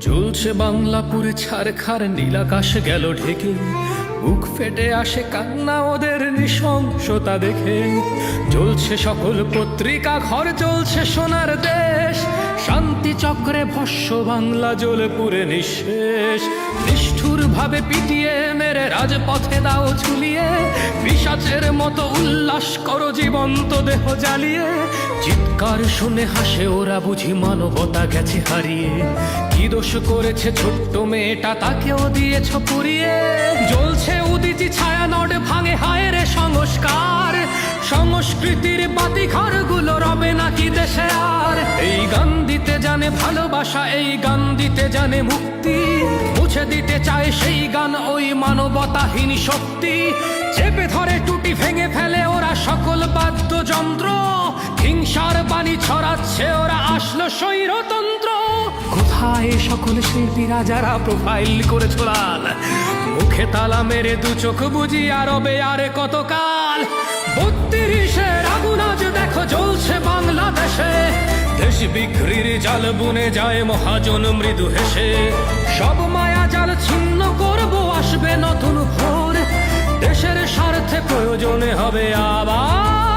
জ্বলছে বাংলাপুরে নীল নীলাকাশ গেল ঢেকে। বুক ফেটে আসে কান্না ওদের নৃশংসতা দেখে। চলছে সকল পত্রিকা, ঘর চলছে সোনার দেশ। শান্তি চক্রে ভস্য বাংলা জ্বলে পুরে নিঃশেষ। নিষ্ঠুর ভাবে পিটিয়ে মেরে রাজপথে দাও ঝুলিয়ে। পিসাচের মতো উল্লাস করো জীবন্ত দেহ জ্বালিয়ে। চিৎকার শুনে হাসে ওরা বুঝি মানবতা গেছে হারিয়ে। কি দোষ করেছে ছোট্ট মেয়েটা তাকেও দিয়েছ পুড়িয়ে। জ্বলছে উদিতি ছায়া নড ভাঙে হায় রে সংস্কার। সংস্কৃতির বাতি ঘরগুলো রবে নাকি দেশে আর। এই দিতে জানে ভালোবাসা, এই গান দিতে জানে মুক্তি। মুছে দিতে চায় সেই গান, ওই মানবতাহীন শক্তি। চেপে ধরে টুটি ভেঙে ফেলে ওরা সকল বাদ্যযন্ত্র। হিংসার বাণী ছড়াচ্ছে, ওরা আসলো স্বৈরতন্ত্র। কোথায় সকল শিল্পীরা যারা প্রোফাইল করে ছোড়াল মুখে তালা মেরে দু চোখ বুঝি আরবে আরে কতকাল? বত্রিশের বিক্রির জাল বুনে যায় মহাজন মৃদু হেসে। সব মায়া জাল ছিন্ন করব, আসবে নতুন ভোর। দেশের স্বার্থে প্রয়োজনে হবে আর